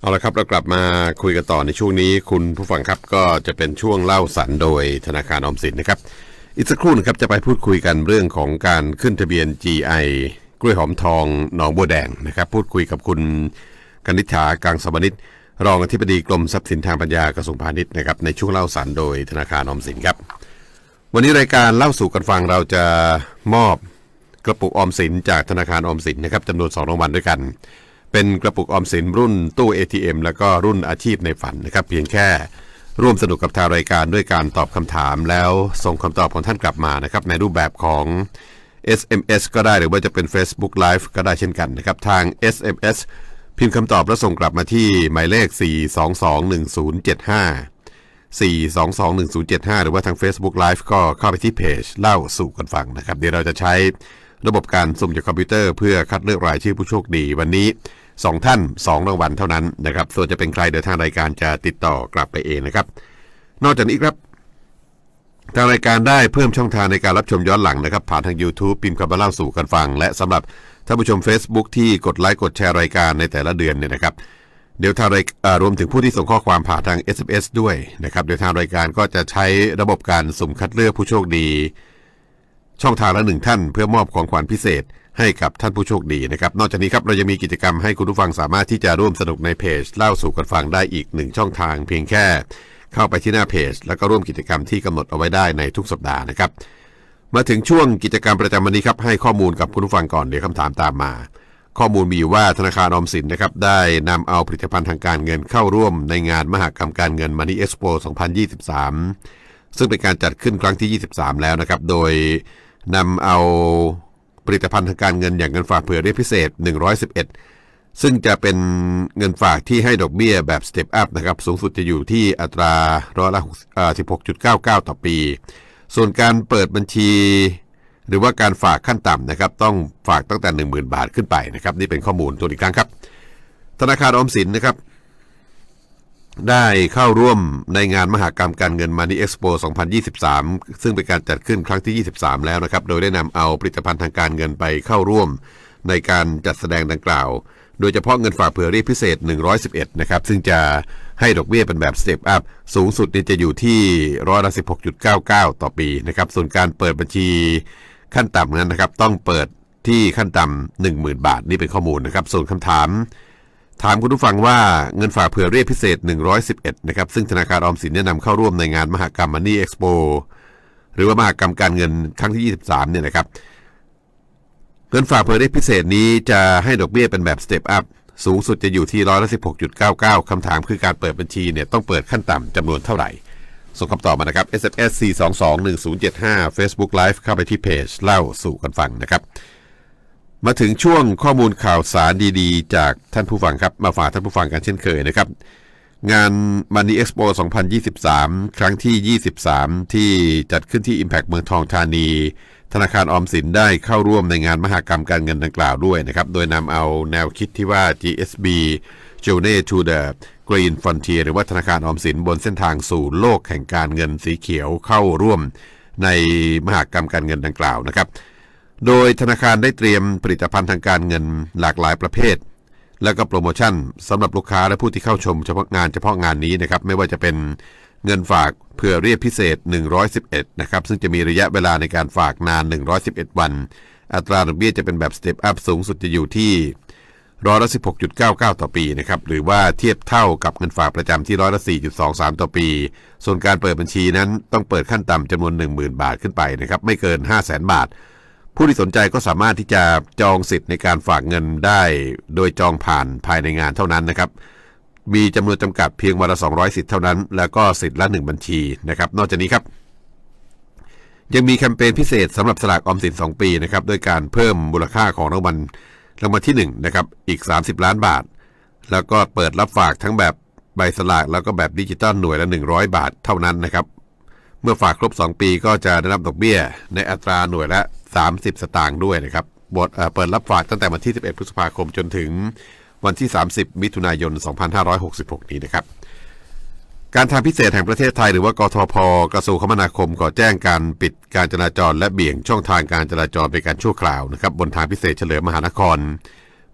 เอาละครับเรากลับมาคุยกันต่อในช่วงนี้ คุณผู้ฟังครับก็จะเป็นช่วงเล่าสันโดยธนาคารออมสินนะครับ อีกสักครู่นะครับจะไปพูดคุยกันเรื่องของการขึ้นทะเบียน GI กล้วยหอมทองหนองบัวแดงนะครับพูดคุยกับคุณกนิษฐากลางสมนิตรองอธิบดีกรมทรัพย์สินทางปัญญากระทรวงพาณิชย์นะครับในช่วงเล่าสันโดยธนาคารออมสินครับ วันนี้รายการเล่าสู่กันฟังเราจะมอบกระปุกออมสินจากธนาคารออมสินนะครับจำนวน2รางวัลด้วยกัน เป็นกระปุกออมสินรุ่นตู้ ATM แล้วก็รุ่นอาชีพในฝันนะครับ เพียงแค่ร่วมสนุกกับทางรายการด้วยการตอบคำถามแล้วส่งคำตอบของท่านกลับมานะครับ ในรูปแบบของ SMS ก็ได้หรือว่าจะเป็น Facebook Live ก็ได้เช่นกันนะครับ ทาง SMS พิมพ์คำตอบแล้วส่งกลับมาที่หมายเลข 4221075 4221075 หรือว่าทาง Facebook Live ก็เข้าไปที่เพจเล่าสู่กันฟังนะครับ เดี๋ยวเราจะใช้ระบบการสุ่มจากคอมพิวเตอร์เพื่อคัดเลือกรายชื่อผู้โชคดีวันนี้ 2 ท่าน 2 รางวัลเท่านั้นนะครับส่วนจะเป็นใครเดี๋ยวทางรายการจะติดต่อกลับไปเองนะครับ นอกจากนี้ครับทางรายการได้เพิ่มช่องทางในการรับชมย้อนหลังนะครับ ผ่านทาง YouTube พิมพ์คำว่าเล่าสู่กันฟัง และสำหรับท่านผู้ชม Facebook ที่กดไลค์กดแชร์รายการในแต่ละเดือนเนี่ยนะครับเดี๋ยวทางรายรวมถึงผู้ที่ส่งข้อความผ่านทาง SMS ด้วยนะครับเดี๋ยวทางรายการก็จะใช้ระบบการสุ่มคัดเลือกผู้โชคดี ช่องทางละหนึ่งท่าน เพื่อมอบของขวัญพิเศษให้กับท่านผู้โชคดีนะครับ นอกจากนี้ครับเรายังมีกิจกรรมให้คุณผู้ฟังสามารถที่จะร่วมสนุกในเพจ เล่าสู่กันฟังได้อีกหนึ่งช่องทางเพียงแค่ เข้าไปที่หน้าเพจ แล้วก็ร่วมกิจกรรมที่กำหนดเอาไว้ได้ในทุกสัปดาห์นะครับ มาถึงช่วงกิจกรรมประจำวันนี้ครับให้ข้อมูลกับคุณผู้ฟังก่อนเดี๋ยวคำถามตามมา ข้อมูลมีอยู่ว่าธนาคารออมสินนะครับได้นำเอาผลิตภัณฑ์ทางการเงินเข้าร่วมในงานมหกรรมการเงิน Money Expo 2023 ซึ่งเป็นการจัดขึ้นครั้งที่ 23 แล้วนะครับ โดย นำเอาผลิตภัณฑ์ทางการเงินอย่างเงินฝากเผื่อเรียกพิเศษ 111 ซึ่งจะเป็นเงินฝากที่ให้ดอกเบี้ยแบบ Step Up นะครับ สูงสุดจะอยู่ที่อัตราร้อยละ16.99 ต่อปี ส่วนการเปิดบัญชี หรือว่าการฝากขั้นต่ำนะครับ ต้องฝากตั้งแต่ 10,000 บาทขึ้นไปนะครับ นี่เป็นข้อมูลตัวอีกครั้งครับ ธนาคารออมสินนะครับ ได้เข้าร่วมในงานมหากรรมการเงิน Money Expo 2023 ซึ่งเป็นการจัดขึ้นครั้งที่ 23 แล้วนะครับ โดยได้นำเอาผลิตภัณฑ์ทางการเงินไปเข้าร่วมในการจัดแสดงดังกล่าว โดยเฉพาะเงินฝากเผื่อเรียกพิเศษ 111 นะครับ ซึ่งจะให้ดอกเบี้ยเป็นแบบ Step Up สูงสุดนี่จะอยู่ที่ร้อยละ16.99 ต่อปีนะครับ ส่วนการเปิดบัญชีขั้นต่ำนั้นนะครับ ต้องเปิดที่ขั้นต่ำ10,000 บาท นี่เป็นข้อมูลนะครับ ส่วนคำถาม ถามคุณผู้ฟังว่าเงินฝากเผื่อเรียกพิเศษ 111 นะครับ ซึ่งธนาคารออมสินแนะนำเข้าร่วมในงานมหกรรม Money Expo หรือว่ามหกรรมการเงินครั้งที่ 23 เนี่ยนะครับ เงินฝากเผื่อเรียกพิเศษนี้จะให้ดอกเบี้ยเป็นแบบ Step Up สูงสุดจะอยู่ที่ร้อยละ16.99คำถามคือการเปิดบัญชีเนี่ยต้องเปิดขั้นต่ำจำนวนเท่าไหร่ ส่งคำตอบมานะครับ SMS 4221075 Facebook Live เข้าไปที่เพจเล่าสู่กันฟังนะครับ มาถึงช่วงข้อมูลข่าวสารดีๆ จากท่านผู้ฟังครับ มาฝากท่านผู้ฟังกันเช่นเคยนะครับ งาน Money Expo 2023 ครั้งที่ 23 ที่จัดขึ้นที่ Impact เมืองทองธานี ธนาคารออมสินได้เข้าร่วมในงานมหากรรมการเงินดังกล่าวด้วยนะครับ โดยนำเอาแนวคิดที่ว่า GSB Journey to the Green Frontier หรือว่าธนาคารออมสินบนเส้นทางสู่โลกแห่งการเงินสีเขียวเข้าร่วมในมหากรรมการเงินดังกล่าวนะครับ โดยธนาคารได้เตรียมผลิตภัณฑ์ทางการเงินหลากหลายประเภท แล้วก็โปรโมชั่นสำหรับลูกค้าและผู้ที่เข้าชมเฉพาะงานเฉพาะงานนี้นะครับไม่ว่าจะเป็นเงินฝากเพื่อเรียกพิเศษ 111 นะครับ ซึ่งจะมีระยะเวลาในการฝากนาน 111 วัน อัตราดอกเบี้ยจะเป็นแบบ Step Up สูงสุดจะอยู่ที่ร้อยละ16.99 ต่อปีนะครับหรือว่าเทียบเท่ากับเงินฝากประจำที่ร้อยละ4.23 ต่อปี ส่วนการเปิดบัญชีนั้นต้องเปิดขั้นต่ำจำนวน 10,000 บาทขึ้นไปนะครับไม่เกิน 500,000 บาท ผู้ที่สนใจก็สามารถที่จะจองสิทธิ์ในการฝากเงินได้ โดยจองผ่านภายในงานเท่านั้นนะครับ มีจำนวนจำกัดเพียงวันละ 200 สิทธิ์เท่านั้น แล้วก็สิทธิ์ละ 1 บัญชีนะครับ นอกจากนี้ครับ ยังมีแคมเปญพิเศษสำหรับสลากออมสิน 2 ปีนะครับด้วยการเพิ่มมูลค่าของรางวัลรางวัลที่1นะครับอีก 30 ล้านบาท แล้วก็เปิดรับฝากทั้งแบบใบสลากแล้วก็แบบดิจิตอลหน่วยละ 100 บาทเท่านั้นนะครับ เมื่อฝากครบ 2 ปีก็จะได้รับดอกเบี้ย ในอัตราหน่วยละ 30 สตางค์ด้วยนะครับบทเปิดรับฝากตั้งแต่วันที่ 11 พฤษภาคมจนถึงวันที่ 30 มิถุนายน 2566 นี้นะครับ การทางพิเศษแห่งประเทศไทยหรือว่ากทพกระทรวงคมนาคมก็แจ้งการปิดการจราจรและเบี่ยงช่องทางการจราจรเป็นการชั่วคราวนะครับบนทางพิเศษเฉลิมมหานคร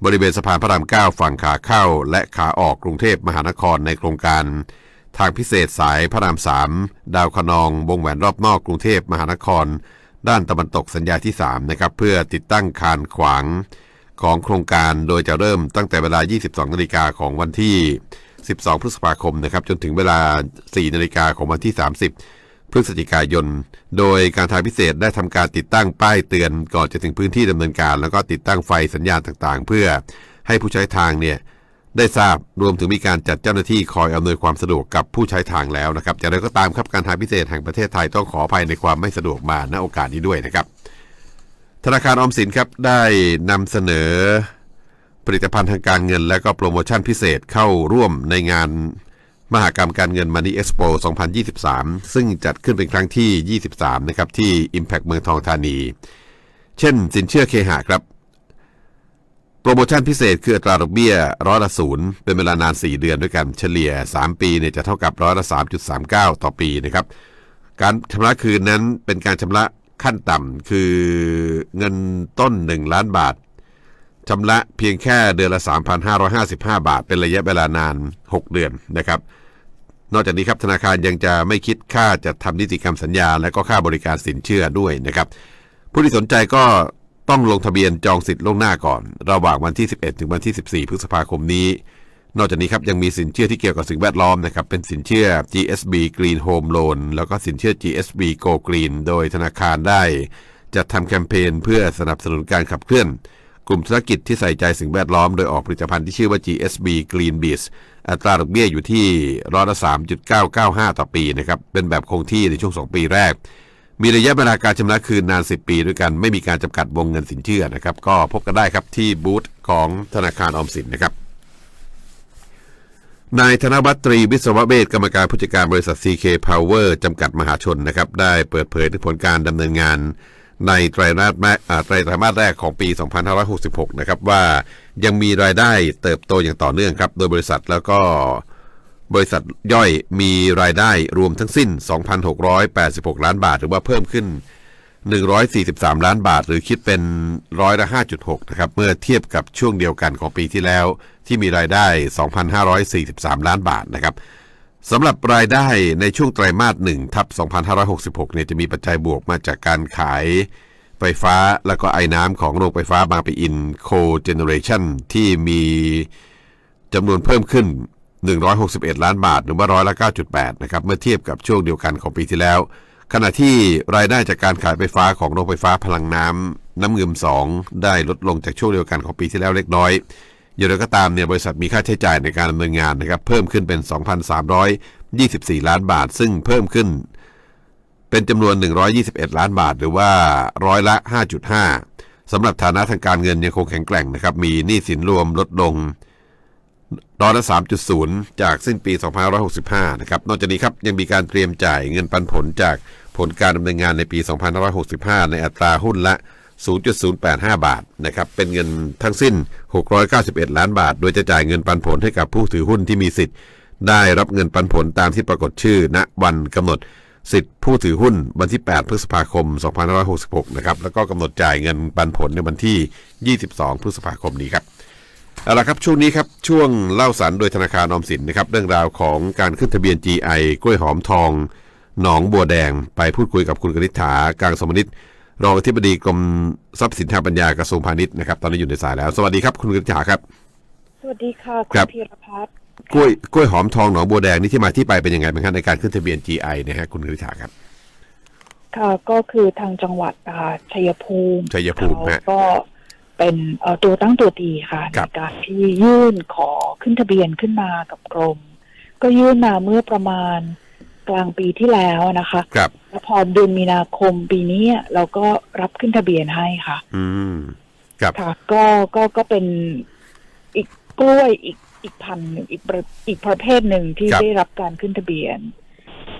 บริเวณสะพานพระราม 9 ฝั่งขาเข้า และขาออกกรุงเทพมหานครในโครงการ ทางพิเศษสายพระราม 3 ดาวคะนองวงแหวนรอบนอกกรุงเทพมหานคร ด้านตะวันตกสัญญาที่3นะครับเพื่อติดตั้งคานขวางของโครงการโดยจะเริ่มตั้งแต่เวลา 22 นาฬิกาของวันที่ 12 พฤษภาคมนะครับจนถึงเวลา 4 นาฬิกาของวันที่ 30 พฤศจิกายน โดยการทางพิเศษได้ทำการติดตั้งป้ายเตือนก่อนจะถึงพื้นที่ดำเนินการ แล้วก็ติดตั้งไฟสัญญาณต่างๆ เพื่อให้ผู้ใช้ทางเนี่ย ได้ทราบรวมถึงมีการจัดเจ้าหน้าที่คอยอำนวยความสะดวกกับผู้ใช้ทางแล้วนะครับอย่างไรก็ตามครับการทางพิเศษแห่งประเทศไทยต้องขออภัยในความไม่สะดวกมาณโอกาสนี้ด้วยนะครับ ธนาคารออมสินครับได้นำเสนอผลิตภัณฑ์ทางการเงิน และก็โปรโมชั่นพิเศษเข้าร่วมในงานมหากรรมการเงิน Money Expo 2023 ซึ่งจัดขึ้นเป็นครั้งที่ 23 นะครับที่ Impact เมืองทองธานี เช่น สินเชื่อเคหะครับ โปรโมชั่นพิเศษคืออัตราดอกเบี้ยร้อยละศูนย์เป็นเวลานาน 4 เดือนด้วยกันเฉลี่ย 3 ปีเนี่ยจะเท่ากับร้อยละ3.39 ต่อปีนะครับ การชำระคืนนั้นเป็นการชำระขั้นต่ำคือเงินต้น 1 ล้านบาทชำระเพียงแค่เดือนละ 3,555 บาท เป็นระยะเวลานาน 6 เดือนนะครับ นอกจากนี้ครับธนาคารยังจะไม่คิดค่าจัดทำนิติกรรมสัญญา และก็ค่าบริการสินเชื่อด้วยนะครับ ผู้ที่สนใจก็ ต้องลงทะเบียนจองสิทธิ์ล่วงหน้าก่อน ระหว่างวันที่ 11 ถึงวันที่ 14 พฤษภาคมนี้ นอกจากนี้ครับยังมีสินเชื่อที่เกี่ยวกับสิ่งแวดล้อมนะครับเป็นสินเชื่อ GSB Green Home Loan แล้วก็สินเชื่อ GSB Go Green โดยธนาคารได้จัดทำแคมเปญเพื่อสนับสนุนการขับเคลื่อน กลุ่มธุรกิจที่ใส่ใจสิ่งแวดล้อมโดยออกผลิตภัณฑ์ที่ชื่อว่า GSB Green b e a s อัตราดอกเบี้ยอยู่ที่ร้อยละ3.995 ต่อปีนะครับเป็นแบบคงที่ในช่วง 2 ปีแรก มีระยะเวลาการชำระคืนนาน 10 ปีด้วยกัน ไม่มีการจำกัดวงเงินสินเชื่อนะครับ ก็พบกันได้ครับที่บูธของธนาคารออมสินนะครับนายธนวัตรีวิศวเวชกรรมการผู้จัดการบริษัท CK Power จำกัดมหาชนนะครับ ได้เปิดเผยถึงผลการดำเนินงานในไตรมาสแรกไตรไตรมาสแรกของปี 2566 นะครับว่ายังมีรายได้เติบโตอย่างต่อเนื่องครับ โดยบริษัทแล้วก็ บริษัทย่อยมีรายได้รวมทั้งสิ้น 2,686 ล้านบาท หรือว่าเพิ่มขึ้น 143 ล้านบาท หรือคิดเป็นร้อยละ5.6 นะครับ เมื่อเทียบกับช่วงเดียวกันของปีที่แล้ว ที่มีรายได้ 2,543 ล้านบาทนะครับสำหรับรายได้ในช่วงไตรมาส1ทับ 2566 เนี่ยจะมีปัจจัยบวกมาจากการขายไฟฟ้าแล้วก็ไอ้น้ำของโรงไฟฟ้าบางปะอินโคเจเนเรชันที่มีจำนวนเพิ่มขึ้น 161 ล้านบาท หรือว่าร้อยละ9.8 นะครับ เมื่อเทียบกับช่วงเดียวกันของปีที่แล้ว ขณะที่รายได้จากการขายไฟฟ้าของโรงไฟฟ้าพลังน้ำน้ำเงิม 2 ได้ลดลงจากช่วงเดียวกันของปีที่แล้วเล็กน้อยอย่างไรก็ตามเนี่ยบริษัทมีค่าใช้จ่ายในการดำเนินงานนะครับเพิ่มขึ้นเป็น 2,324 ล้านบาท ซึ่งเพิ่มขึ้น เป็นจำนวน 121 ล้านบาท หรือว่าร้อยละ 5.5สำหรับฐานะทางการเงินยังคงแข็งแกร่งนะครับมีหนี้สินรวมลดลง ร้อยละ3.0 จากสิ้นปี 2565 นะครับ นอกจากนี้ครับยังมีการเตรียมจ่ายเงินปันผลจากผลการดำเนินงานในปี 2565 ในอัตราหุ้นละ 0.085 บาทนะครับ เป็นเงินทั้งสิ้น 691 ล้านบาท โดยจะจ่ายเงินปันผลให้กับผู้ถือหุ้นที่มีสิทธิ์ ได้รับเงินปันผลตามที่ปรากฏชื่อ ณ วันกำหนดสิทธิ์ผู้ถือหุ้นวันที่ 8 พฤษภาคม 2566 นะครับ แล้วก็กำหนดจ่ายเงินปันผลในวันที่ 22 พฤษภาคมนี้ครับ เอาละครับช่วงนี้ครับช่วงเล่าสันโดยธนาคารออมสินนะครับเรื่องราวของการขึ้นทะเบียน GI กล้วยหอมทอง หนองบัวแดง ไปพูดคุยกับคุณกนิษฐากลางสมนิตรองอธิบดีกรมทรัพย์สินทางปัญญากระทรวงพาณิชย์นะครับตอนนี้อยู่ในสายแล้ว สวัสดีครับคุณกนิษฐาครับ สวัสดีค่ะครัคุบณธีรพัฒน์กล้วยกล้วยหอมทองหนองบัวแดงนี่ที่มาที่ไปเป็นยังไงบ้างครับในการขึ้นทะเบียน GI นะฮะคุณกนิษฐาครับ ค่ะก็คือทางจังหวัดอ่าชัยภูมิชัยภูมิเขาฮะก็ เป็นเอ่อตัวตั้งตัวตีค่ะครัในบการที่ยื่นขอขึ้นทะเบียนขึ้นมากับกรม ก็ยื่นมาเมื่อประมาณกลางปีที่แล้วนะคะครับแล้วพอเดือนมีนาคมปีนี้เราก็รับขึ้นทะเบียนให้ค่ะ อืมครับค่ะก็ก็ก็เป็นอีกกล้วยอีกอีกพันธุ์หนึ่งอีกประอีกประเภทหนึ่งที่ครับได้รับการขึ้นทะเบียน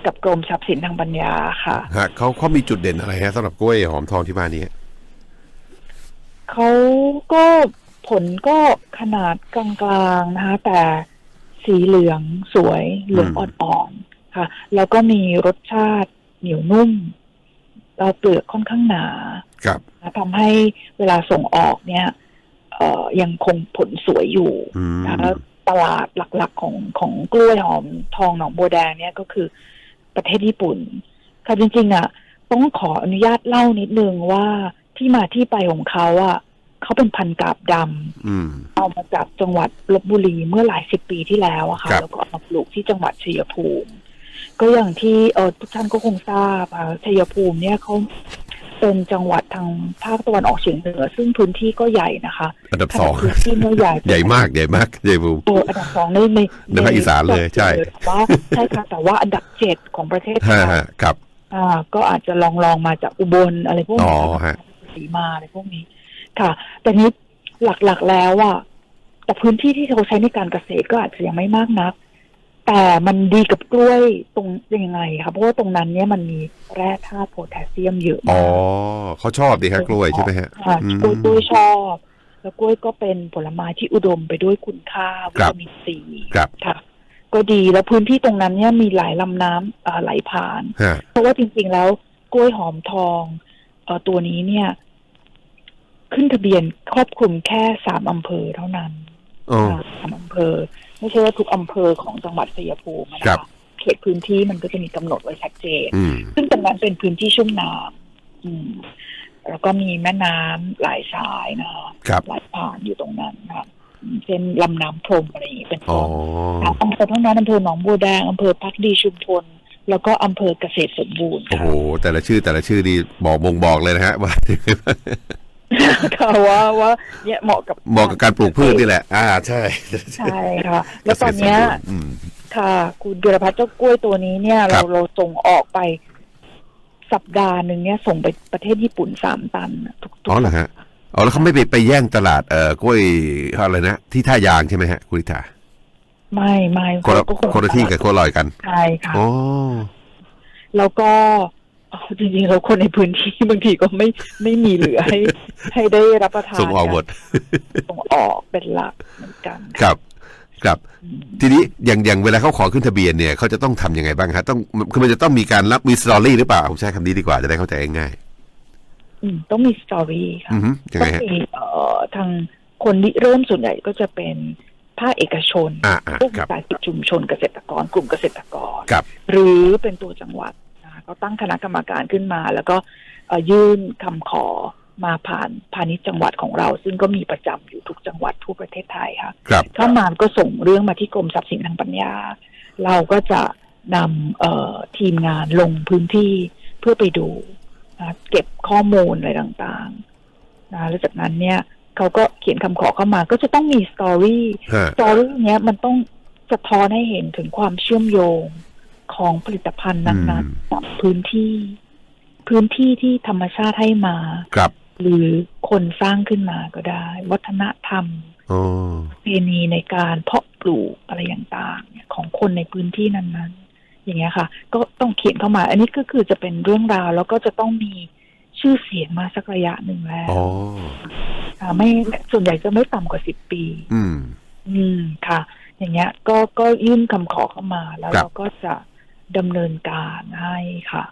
กับกรมทรัพย์สินทางปัญญาค่ะฮะเขาเขามีจุดเด่นอะไรฮะสำหรับกล้วยหอมทองที่บ้านนี้ฮะ เขาก็ผลก็ขนาดกลางๆนะคะ แต่สีเหลืองสวยเหลืองอ่อนๆค่ะ แล้วก็มีรสชาติเหนียวนุ่มแล้วเปลือกค่อนข้างหนาครับทำให้เวลาส่งออกเนี่ยเอ่อยังคงผลสวยอยู่อืมนะแล้วตลาดหลักๆของของกล้วยหอมทองหนองบัวแดงเนี่ยก็คือประเทศญี่ปุ่น ค่ะจริงๆอะ ต้องขออนุญาตเล่านิดนึงว่า ที่มาที่ไปของเขาอะเขาเป็นพันธุ์กาบดำอืมเอามาจากจังหวัดลบบุรีเมื่อหลายสิบปีที่แล้วอะค่ะครับแล้วก็เอามาปลูกที่จังหวัดชัยภูมิ ก็อย่างที่เออทุกท่านก็คงทราบค่ะชัยภูมิเนี่ยเขาเป็นจังหวัดทางภาคตะวันออกเฉียงเหนือ ซึ่งพื้นที่ก็ใหญ่นะคะอันดับสองขนาดพื้นที่เนี่ยใหญ่ใหญ่มากใหญ่มากใหญ่บูมเอออันดับสองในในในภาคอีสานเลยใช่แต่ว่าใช่ค่ะแต่ว่าอันดับเจ็ดของประเทศไทฮะยฮะครับ อ่า ก็อาจจะลองลองมาจากอุบลอะไรพวกอ๋อนี้ฮะ สีมาอะไรพวกนี้ ค่ะ แต่นี้หลักๆแล้วอะแต่พื้นที่ที่เขาใช้ในการเกษตรก็อาจจะยังไม่มากนัก แต่มันดีกับกล้วยตรงยังไงคะเพราะว่าตรงนั้นเนี่ยมันมีแร่ธาตุโพแทสเซียมเยอะอ๋มาอกเขาชอบดีฮะกล้วยใช่ไหมฮะค่ะอืมกล้วยกล้วยชอบ แล้วกล้วยก็เป็นผลไม้ที่อุดมไปด้วยคุณค่าวิครับตามินซีครับค่ะก็ดีแล้วพื้นที่ตรงนั้นเนี่ยมีหลายลำน้ำอ่าไหลผ่านฮะเพราะว่าจริงๆแล้วกล้วยหอมทองเอ่อ ตัวนี้เนี่ย ขึ้นทะเบียนครอบคลุมแค่สามอำเภอเท่านั้นอ๋อค่ะสามอำเภอ ไม่ใช่ว่าทุกอำเภอของจังหวัดชัยภูมิอะนะครัคะบเขตพื้นที่มันก็จะมีกำหนดไว้ชัดเจนอืมซึ่งตรงนั้นเป็นพื้นที่ชุ่มน้ำอืมแล้วก็มีแม่น้ำหลายสายนะคะครับไหลผ่านอยู่ตรงนั้นนะคะอืมเช่นลำน้ำพรมอะไรอย่างนี้เป็นอ๋อต้นสามอำเภอเท่านั้นอำเภอหนองบัวแดงอำเภอพักดีชุมพล แล้วก็อำเภอเกษตรสมบูรณ์โอ้ค่ะโห แต่ละชื่อแต่ละชื่อนี่บอกบ่งบอกเลยนะฮะว่าค่ะว่าว่าเนี่ยเหมาะกับเหมาะกับการปลูกพืชนี่แหละ อ่าใช่ใช่ค่ะ แล้วตอนเนี้ยอืมค่ะ คุณเดือรพัฒน์เจ้ากล้วยตัวนี้เนี่ยครัเราบเราส่งออกไปสัปดาห์หนึ่งเนี่ยส่งไปประเทศญี่ปุ่นสามตันน่ะทุกๆอ๋อเหรอฮะอ๋อแล้วเขาไม่ไปไปแย่งตลาดเอ่อกล้วยอะไรนะที่ท่ายางใช่ไหมฮะคุณลิธา ไม่ไม่คนละเขาก็งคนละที่กับคนละลอยกันใช่ค่ะอ๋อแล้วก็อ๋อจริงๆเราคนในพื้นที่บางทีก็ไม่ไม่มีเหลือให้ ให้ได้รับประทานส่งออกหมดกันส่งออกเป็นหลักเหมือนกันครับครับอืมทีนี้อย่างอย่างเวลาเขาขอขึ้นทะเบียนเนี่ยเขาจะต้องทำยังไงบ้างฮะต้องคือมันจะต้องมีการรับมีสตอรี่หรือเปล่าผมใช้คำนี้ดีกว่าจะได้เข้าใจง่ายอืมต้องมีสตอรี่ๆค่ะอือฮึยังต้ไงองฮะมีเอ่อทางคนที่เริ่มส่วนใหญ่ก็จะเป็น ภาคเอกชนอ่าอ่าพวกครับสายกิจชุมชนเกษตรกรกลุ่มเกษตรกรครับหรือเป็นตัวจังหวัดนะก็ตั้งคณะกรรมการขึ้นมา แล้วก็เอ่อยื่นคำขอมาผ่านพาณิชย์จังหวัดของเรา ซึ่งก็มีประจำอยู่ทุกจังหวัดทั่วประเทศไทยค่ะครับเข้ามาก็ส่งเรื่องมาที่กรมทรัพย์สินทางปัญญา เราก็จะนำเอ่อทีมงานลงพื้นที่เพื่อไปดูนะเก็บข้อมูลอะไรต่างๆนะแล้วจากนั้นเนี่ย เขาก็เขียนคำขอเข้ามา ก็จะต้องมีสตอรี่ฮะสตอรี่เนี้ยมันต้องสะท้อนให้เห็นถึงความเชื่อมโยงของผลิตภัณฑ์นั้นๆกับพื้นที่ พื้นที่ที่ธรรมชาติให้มาครับ หรือคนสร้างขึ้นมาก็ได้ วัฒนธรรมอ๋อประเพณีในการเพาะปลูกอะไรต่างๆเนี่ยของคนในพื้นที่นั้นๆ อย่างเงี้ยค่ะ ก็ต้องเขียนเข้ามา อันนี้ก็คือจะเป็นเรื่องราวแล้วก็จะต้องมี ชื่อเสียงมาสักระยะหนึ่งแล้วอ๋อค่ะไม่ส่วนใหญ่จะไม่ต่ำกว่าสิบปี อืม อืมค่ะ อย่างเงี้ย ก็ก็ยื่นคำขอเข้ามาแล้วครับเราก็จะดำเนินการให้ค่ะ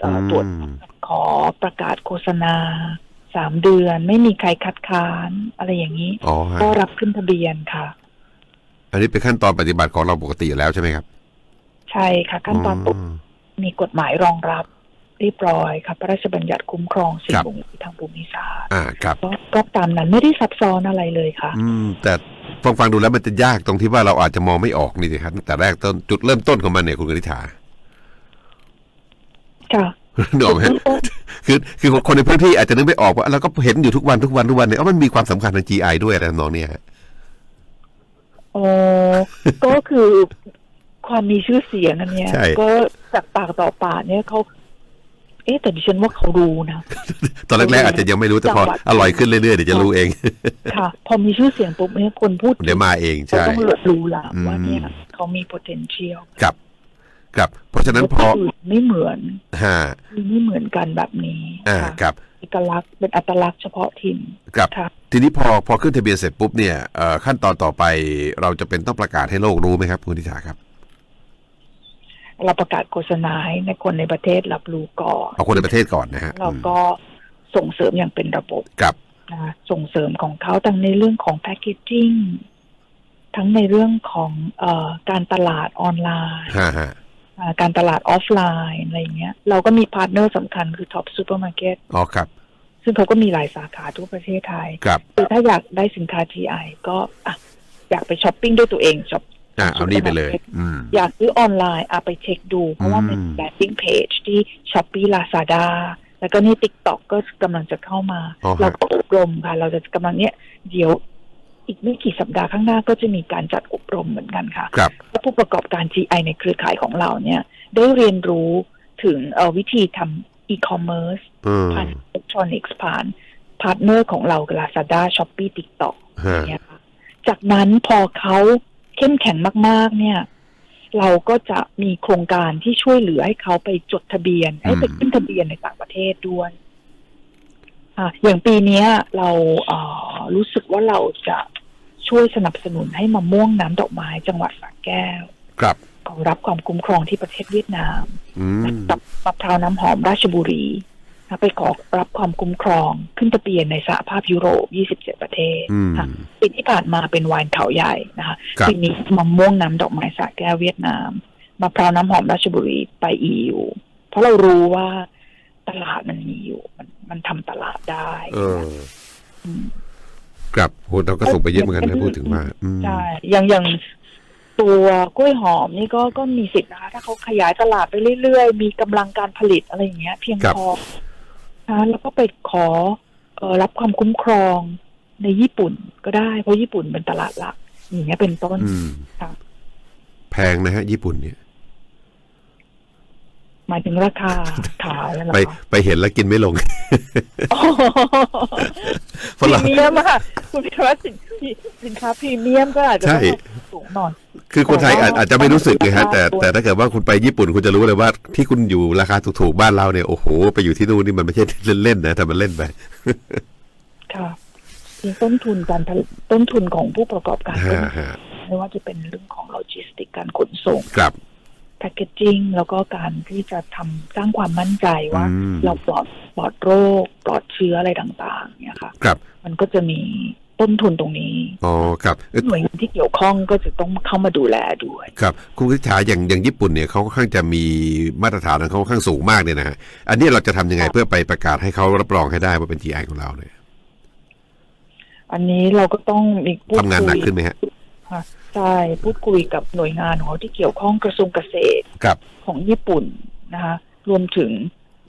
เอ่ออมตรวจขอประกาศโฆษณาสามเดือน ไม่มีใครคัดค้านอะไรอย่างนี้อ๋อฮะก็รับขึ้นทะเบียนค่ะ อันนี้เป็นขั้นตอนปฏิบัติของเราปกติอยู่แล้วใช่ไหมครับ ใช่ค่ะ ขั้นตอนตุกมมีกฎหมายรองรับ เรียบร้อยค่ะพระราชบัญญัติคุ้มครองสิ่งครับบ่งชี้ทางภูมิศาสตร์อ่าครับก็ก็ตามนั้นไม่ได้ซับซ้อนอะไรเลยค่ะ อืม แต่ฟังฟังดูแล้วมันจะยากตรงที่ว่าเราอาจจะมองไม่ออกนี่สิครับตั้งแต่แรกต้นจุดเริ่มต้นของมันเนี่ยคุณกนิษฐาค่ะนึกออกไหมฮะคือคือคนในพื้นที่อาจจะนึกไม่ออกว่าเราก็เห็นอยู่ทุกวันทุกวันทุกวันเนี่ยเอ้ามันมีความสำคัญทาง GI ด้วยอะไรทำนองเนี้ยฮะอ๋อก็คือความมีชื่อเสียงอันเนี้ยใช่ก็จากปากต่อปากเนี่ยเขา เอ๊ะแต่ดิฉันว่าเขารู้นะ ตอนแรกๆอาจจะยังไม่รู้แต่พอจังหวัดอร่อยขึ้นเรื่อยๆเดี๋ยวจะรู้เอง ค่ะ พอมีชื่อเสียงปุ๊บเนี่ยคนพูดเดี๋ยวมาเองเขาใช่ต้องรู้ละอืมว่าเนี่ยเขามี potential ครับครับเพราะฉะนั้นพอแล้วที่อื่นไม่เหมือนฮะมีไม่เหมือนกันแบบนี้อ่าค่ะครับเอกลักษณ์เป็นอัตลักษณ์เฉพาะถิ่นครับค่ะทีนี้พอพอขึ้นทะเบียนเสร็จปุ๊บเนี่ยเอ่อขั้นตอนต่อไปเราจะเป็นต้องประกาศให้โลกรู้ไหมครับคุณทิชาครับ เราประกาศโฆษณาให้ในคนในประเทศรับรู้ก่อนเอาคนในประเทศก่อนนะฮะเราก็ส่งเสริมอย่างเป็นระบบครับนะคะส่งเสริมของเขาทั้งในเรื่องของแพ c เกจจิ้งทั้งในเรื่องของเออการตลาดออนไลน์ฮะฮะอ่าการตลาดออฟไลน์อะไรอย่างเงี้ย เราก็มีพาร์ทเนอร์สำคัญคือท็อปซูเปอร์มาร์เก็ตอ๋อครับ ซึ่งเขาก็มีหลายสาขาทั่วประเทศไทยครับคือถ้าอยากได้สินค้า GI ก็อะอยากไปช้อปปิ้งด้วยตัวเองช้อป อ่าเอานี่ไปเลยอืมอยากซื้อออนไลน์อะไปเช็คดู เพราะว่ามันอืมแบดดิ้งเพจที่ Shopee Lazada แล้วก็นี่ TikTok ก็กำลังจะเข้ามาอ๋อฮะเราก็อบรมค่ะ เราจะกำลังเนี้ยเดี๋ยวอีกไม่กี่สัปดาห์ข้างหน้าก็จะมีการจัดอบรมเหมือนกันค่ะครับว่าผู้ประกอบการ GI ในเครือข่ายของเราเนี่ย ได้เรียนรู้ถึงเอ่อวิธีทำอีคอมเมิร์ซอืมผ่านอิเล็กทรอนิกส์ผ่านพาร์ทเนอร์ของเราคือ Lazada Shopee TikTok ฮะเนี่ยค่ะจากนั้นพอเขา เข้มแข็งมาก ๆ เนี่ย เราก็จะมีโครงการที่ช่วยเหลือให้เขาไปจดทะเบียน ให้ไปขึ้นทะเบียนในต่างประเทศด้วยอะอย่างปีเนี้ยเราเอ่อรู้สึกว่าเราจะช่วยสนับสนุนให้มะม่วงน้ำดอกไม้จังหวัดสระแก้ว ครับขอรับความคุ้มครองที่ประเทศเวียดนามอืมกับมะพร้าวน้ำหอมราชบุรีนะ ไปขอรับความคุ้มครองขึ้นทะเบียนในสหภาพยุโรป 27 ประเทศอืมค่ะปีที่ผ่านมาเป็นไวน์เขาใหญ่นะคะครับปีนี้มะม่วงน้ำดอกไม้สระแก้วเวียดนามมะพร้าวน้ำหอมราชบุรีไป EU เพราะเรารู้ว่าตลาดมันมีอยู่ มันมันทำตลาดได้เออมครับโหเราก็ส่งไปเยอะเหมือนกันนะพูดถึงว่าอืมใช่อย่างอย่างตัวกล้วยหอมนี่ก็ก็มีสิทธิ์นะคะถ้าเขาขยายตลาดไปเรื่อยๆ มีกำลังการผลิตอะไรอย่างเงี้ย เพียงพอ นะแล้วก็ไปขอเออรับความคุ้มครองในญี่ปุ่นก็ได้ เพราะญี่ปุ่นเป็นตลาดหลัก อย่างเงี้ยเป็นต้นอืมค่ะแพงนะฮะ ญี่ปุ่นเนี่ยหมายถึงราคาขายแล้วเหรอไปคะไปเห็นแล้วกินไม่ลงโอ้ฝพรีรั่งเมียมอะคุณพิวัฒน์สินสินค้าพรีเมียมก็อาจจะใช่ต้องสูงหน่อย คือคนไทยอาจอาจจะไม่รู้สึกเลยฮะแต่ตัวแต่ถ้าเกิดว่าคุณไปญี่ปุ่นคุณจะรู้เลยว่า ที่คุณอยู่ราคาถูกๆบ้านเราเนี่ยโอ้โหไปอยู่ที่นู่นนี่มันไม่ใช่เล่นๆนะแต่มันเล่นไปค่ะมีต้นทุนการผลิตต้นทุนของผู้ประกอบการก็ฮะมีฮะไม่ว่าจะเป็นเรื่องของโลจิสติกการขนส่งครับแพคเกจจิ้งแล้วก็การที่จะทำสร้างความมั่นใจว่าอืมเราปลอดปลอดโรค ปลอดเชื้ออะไรต่าง ๆ เนี่ยค่ะ ครับ มันก็จะมี ต้นทุนตรงนี้อ๋อครับเอ้ยหน่วยงานที่เกี่ยวข้องก็จะต้องเข้ามาดูแลด้วย ครับ คุณคิษาอย่างอย่างญี่ปุ่นเนี่ยเขาค่อนข้างจะมีมาตรฐานของเขาค่อนข้างสูงมากเนี่ยนะฮะอันนี้เราจะทำยังไงค่ะเพื่อไปประกาศให้เขารับรองให้ได้ว่าเป็น GI ของเราเนี่ยอันนี้เราก็ต้องมีพูดทำงานหนักคุยขึ้นไหมฮะค่ะใช่พูดคุยกับหน่วยงานของเขาที่เกี่ยวข้องกระทรวงเกษตรครับของญี่ปุ่นนะคะรวมถึง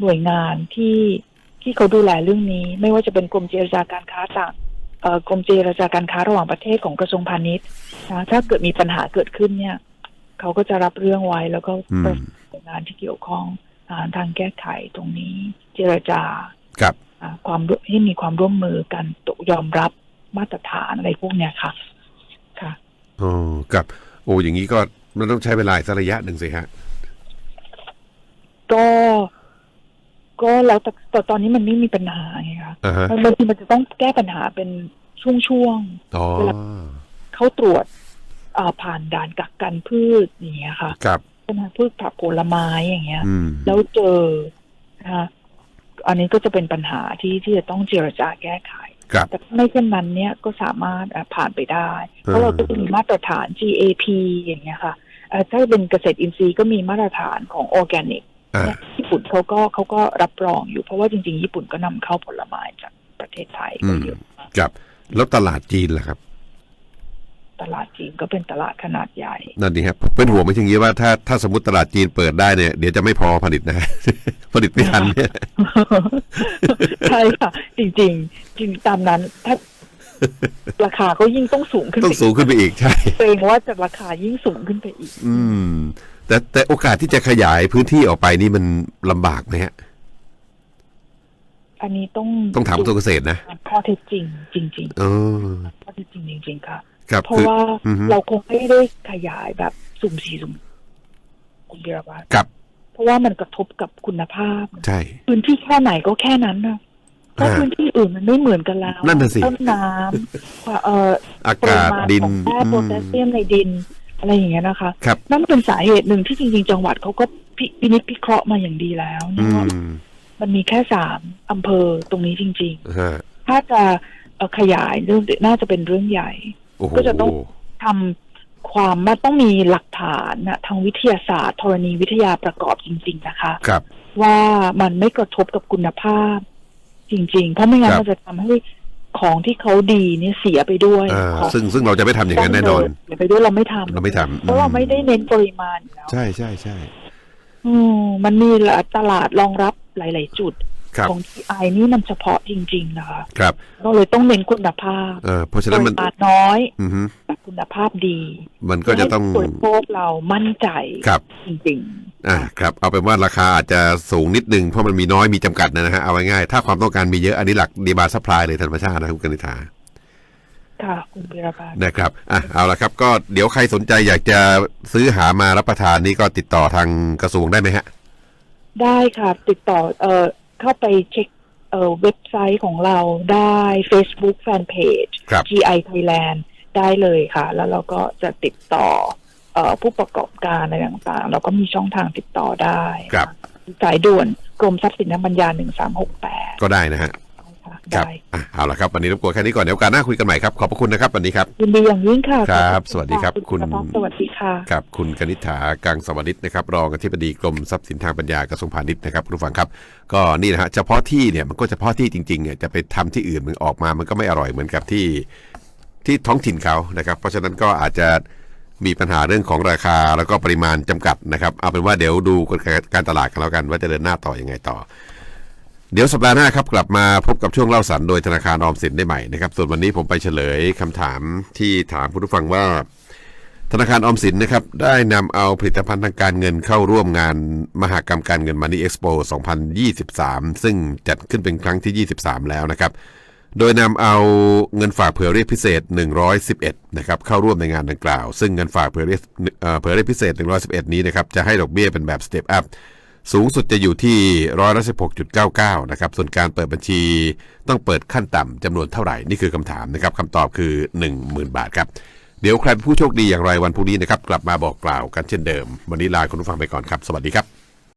หน่วยงานที่ที่เขาดูแลเรื่องนี้ ไม่ว่าจะเป็นกรมเจรจาการค้าต่างเอ่อ กรมเจรจาการค้าระหว่างประเทศของกระทรวงพาณิชย์นะถ้าเกิดมีปัญหาเกิดขึ้นเนี่ยเขาก็จะรับเรื่องไว้แล้วก็อืมประสานหน่วยงานที่เกี่ยวข้องหาทางแก้ไขตรงนี้ เจรจาครับอ่าความร่วมให้มีความร่วมมือกันตกยอมรับมาตรฐานอะไรพวกเนี้ยค่ะ ค่ะอ๋อครับ โอ้อย่างนี้ก็มันต้องใช้เวลาอีกสักระยะหนึ่งสิฮะก็ ก็แล้วแต่แต่ตอนนี้มันไม่มีปัญหาไงคะอ่าฮะมันบางทีมันจะต้องแก้ปัญหาเป็นช่วงอ๋อเวลาๆเข้าตรวจอ่าผ่านด่านกักกันพืชอย่างเงี้ยค่ะครับใช่ไหมพืชผักผลไม้อย่างเงี้ยอืมแล้วเจอนะคะอันนี้ก็จะเป็นปัญหาที่ที่จะต้องเจรจาแก้ไขครับแต่ไม่เช่นนั้นเนี่ยก็สามารถอะผ่านไปได้ เพราะเราก็จะมีมาตรฐาน GAP อย่างเงี้ยค่ะเอ่อถ้าเป็นเกษตรอินทรีย์ก็มีมาตรฐานของออร์แกนิกอ่าเนี่ย ญี่ปุ่นเขาก็เขาก็รับรองอยู่เพราะว่าจริงๆ ญี่ปุ่นก็นำเข้าผลไม้จากประเทศไทยก็เยอะมากครับ แล้วตลาดจีนล่ะครับ ตลาดจีนก็เป็นตลาดขนาดใหญ่นั่นดีครับเป็นห่วงไม่ใช่อย่างนี้ว่าถ้าถ้าสมมติตลาดจีนเปิดได้เนี่ยเดี๋ยวจะไม่พอผลิตนะผลิตไม่ทันเนี่ยใช่ค่ะ จริง ๆ จริงตามนั้นถ้าราคาก็ยิ่งต้องสูงขึ้นต้อไปงสูงขึ้นไปอีกใช่เกรงว่าจะราคายิ่งสูงขึ้นไปอีก อืม แต่แต่โอกาสที่จะขยายพื้นที่ออกไปนี่มันลำบากไหมฮะ อันนี้ต้องต้องถามกระทรวงเกษตรนะข้อเท็จจริง จริงเออ ๆข้อเท็จจริงจริง ๆ ค่ะ ครับเพราะคือ ว่าอือฮึ เราคงไม่ได้ขยายแบบสุ่มสี่สุ่มคุณพิรวัตรครับ เพราะว่ามันกระทบกับคุณภาพ ใช่ พื้นที่แค่ไหนก็แค่นั้นนะเพราะอ่าพื้นที่อื่นมันไม่เหมือนกันแล้วนั่นน่ะสิ ต้นน้ำว่าเอ่ออาปริกาศมาณดินของแร่โพแทสเซียมในดิน อะไรอย่างเงี้ยนะคะ ครับ นั่นเป็นสาเหตุหนึ่งที่จริงๆ จังหวัดเขาก็พิพินิจพิเคราะห์มาอย่างดีแล้วอืนะว่ามมันมีแค่สามอำเภอตรงนี้จริง ฮะๆ ถ้าจะเอ่อขยายเรื่องน่าจะเป็นเรื่องใหญ่ โอ้โหก็จะต้อง ทำความมันต้องมีหลักฐานนะทางวิทยาศาสตร์ธรณีวิทยาประกอบจริง ๆ นะคะ ครับ ว่ามันไม่กระทบกับคุณภาพจริง ๆ เพราะไม่งั้นครับ มันจะทำให้ ของที่เขาดีเนี่ยเสียไปด้วยอ่าของซึ่งซึ่งเราจะไม่ทำอย่างนั้นแน่นอน เสียไปด้วยเราไม่ทำเราไม่ทำเพราะเราอืมไม่ได้เน้นปริมาณอยู่แล้ว ใช่ใช่ใช่ อืมมันมีตลาดรองรับหลาย ๆ จุดครับ ของทีไอนี่มันเฉพาะจริง ๆ นะคะครับก็เลยต้องเน้นคุณภาพเออเพราะฉะปนั้นริมันมาณน้อยอือฮึแต่คุณภาพดี มันก็จะต้องให้ผู้บริโภคเรามั่นใจครับจริงอ่าครับ เอาเป็นว่าราคาอาจจะสูงนิดนึงเพราะมันมีน้อยมีจำกัดนะฮะเอาไว้ง่ายๆถ้าความต้องการมีเยอะอันนี้หลักดีบาร์ซัพพลายเลยธรรมชาตินะคุณกนิษฐาๆค่ะคุณพิรพันธ์นะครับอะเอาละครับ ก็เดี๋ยวใครสนใจอยากจะซื้อหามารับประทานนี่ก็ติดต่อทางกระทรวงได้ไหมฮะ ได้ค่ะ ติดต่อเอ่อ เข้าไปเช็คเอ่อเว็บไซต์ของเราได้ Facebook Fanpage ครับ GI Thailand ได้เลยค่ะ แล้วเราก็จะติดต่อเอ่อผู้ประกอบการอะไรต่างๆ เราก็มีช่องทางติดต่อได้ ครับ สายด่วนกรมทรัพย์สินทางปัญญาหนึ่งสามหกแปดก็ได้นะฮะค่ะครับ ได้อะเอาละครับวันนี้รบกวนแค่นี้ก่อนเดี๋ยวโอกาสหน้าคุยกันใหม่ครับขอบพระคุณนะครับวันนี้ครับยินดีอย่างยิ่งค่ะครับขอณสวัสดีครับะคุณณสวัสดีค่ะครับคุณกนิษฐากังสวนิชนะครับรองอธิบดีกรมทรัพย์สินทางปัญญากระทรวงพาณิชย์นะครับคุณผู้ฟังครับ ก็นี่นะฮะเฉพาะที่เนี่ยมันก็เฉพาะที่จริงๆเนี่ยจะไปทำที่อื่นมันออกมามันก็ไม่อร่อยเหมือนกับที่ที่ท้องถิ่นเขานะครับ เพราะฉะนั้นก็อาจจะมีปัญหาเรื่องของราคาแล้วก็ปริมาณจำกัดนะครับ เอาเป็นว่าเดี๋ยวดูกลไกการตลาดกันแล้วกันว่าจะเดินหน้าต่ออยังไงต่อ เดี๋ยวสัปดาห์หน้าครับกลับมาพบกับช่วงเล่าสันโดยธนาคารออมสินได้ใหม่นะครับ ส่วนวันนี้ผมไปเฉลยคำถามที่ถามคุณผู้ฟังว่า ธนาคารออมสินนะครับได้นำเอาผลิตภัณฑ์ทางการเงินเข้าร่วมงานมหกรรมการเงิน Money Expo 2023 ซึ่งจัดขึ้นเป็นครั้งที่ 23 แล้วนะครับ โดยนำเอาเงินฝากเผื่อเรียกพิเศษ 111 นะครับเข้าร่วมในงานดังกล่าว ซึ่งเงินฝากเผื่อเรียกเอ่อเผื่อเรียกพิเศษ 111 นี้นะครับจะให้ดอกเบี้ยเป็นแบบ Step Up สูงสุดจะอยู่ที่ร้อยละ16.99นะครับส่วนการเปิดบัญชีต้องเปิดขั้นต่ำจำนวนเท่าไหร่นี่คือคำถามนะครับคำตอบคือ 10,000 บาทครับ เดี๋ยวใครเป็นผู้โชคดีอย่างไรวันพรุ่งนี้นะครับกลับมาบอกกล่าวกันเช่นเดิม วันนี้ลาคุณผู้ฟังไปก่อนครับ สวัสดีครับ